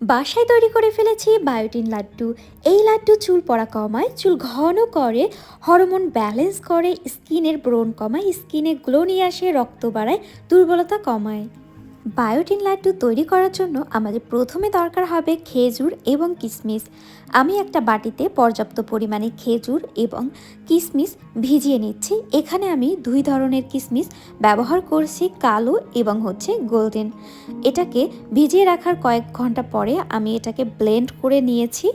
বাসায় তৈরি করে ফেলেছি বায়োটিন লাড্ডু। এই লাড্ডু চুল পড়া কমায়, চুল ঘন করে, হরমোন ব্যালেন্স করে, স্কিনের ব্রণ কমায়, স্কিনে গ্লো নিয়ে আসে, রক্ত বাড়ায়, দুর্বলতা কমায়। বায়োটিন লাড্ডু তৈরি করার জন্য আমাদের প্রথমে দরকার হবে খেজুর এবং কিশমিশ আমি একটা বাটিতে পর্যাপ্ত পরিমাণে খেজুর এবং কিশমিশ ভিজিয়ে নিচ্ছি। এখানে আমি দুই ধরনের কিশমিশ ব্যবহার করছি, কালো এবং হচ্ছে গোল্ডেন। এটাকে ভিজিয়ে রাখার কয়েক ঘণ্টা পরে আমি এটাকে ব্লেন্ড করে নিয়েছি।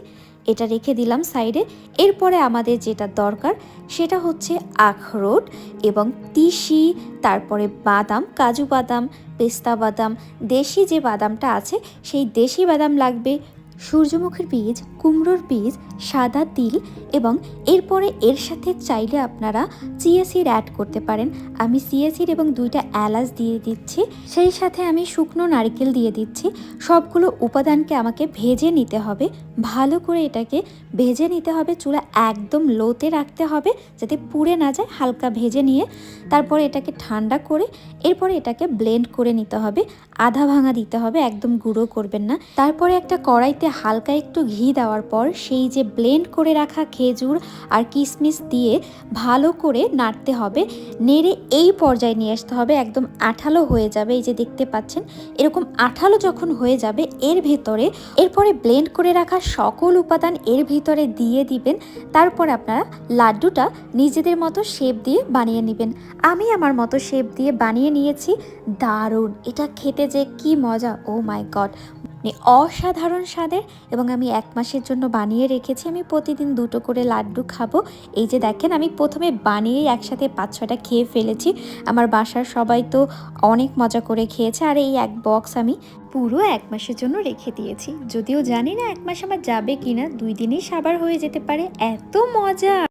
এটা রেখে দিলাম সাইডে। এরপরে আমাদের যেটা দরকার, সেটা হচ্ছে আখরোট এবং তিসি, তারপরে বাদাম, কাজু বাদাম, পেস্তা বাদাম, দেশি যে বাদামটা আছে, সেই দেশি বাদাম লাগবে। সূর্যমুখীর বীজ, কুমড়োর বীজ, সাদা তিল এবং এরপরে এর সাথে চাইলে আপনারা চিয়া সিড অ্যাড করতে পারেন। আমি সিড এবং দুইটা এলাচ দিয়ে দিচ্ছি। সেই সাথে আমি শুকনো নারকেল দিয়ে দিচ্ছি। সবগুলো উপাদানকে আমাকে ভেজে নিতে হবে। ভালো করে এটাকে ভেজে নিতে হবে। চুলা একদম লোতে রাখতে হবে যাতে পুড়ে না যায়। হালকা ভেজে নিয়ে তারপরে এটাকে ঠান্ডা করে এরপরে এটাকে ব্লেন্ড করে নিতে হবে। আধা ভাঙা দিতে হবে। একদম গুঁড়ো করবেন না। তারপরে একটা কড়াইতে হালকা একটু ঘি দেওয়ার পর সেই যে ব্লেন্ড করে রাখা খেজুর আর কিশমিশ দিয়ে ভালো করে নাড়তে হবে। নেড়ে এই পর্যায়ে নিয়ে আসতে হবে, একদম আঠালো হয়ে যাবে, এই যে দেখতে পাচ্ছেন? এরকম আঠালো যখন হয়ে যাবে, এর ভেতরে এরপরে ব্লেন্ড করে রাখা সকল উপাদান এর ভিতরে দিয়ে দিবেন। তারপর আপনারা লাড্ডুটা নিজেদের মতো শেপ দিয়ে বানিয়ে নেবেন। আমি আমার মতো শেপ দিয়ে বানিয়ে নিয়েছি। দারুণ! এটা খেতে যে কি মজা! ও মাই গড মানে অসাধারণ স্বাদের এবং আমি এক মাসের জন্য বানিয়ে রেখেছি, আমি প্রতিদিন দুটো করে লাড্ডু খাব। এই যে দেখেন, আমি প্রথমে বানিয়েই একসাথে পাঁচ ছটা খেয়ে ফেলেছি। আমার বাসার সবাই তো অনেক মজা করে খেয়েছে আর এই এক বক্স আমি পুরো এক মাসের জন্য রেখে দিয়েছি। যদিও জানি না এক মাস আমার যাবে কিনা, দুই দিনেই সাবার হয়ে যেতে পারে। এত মজা!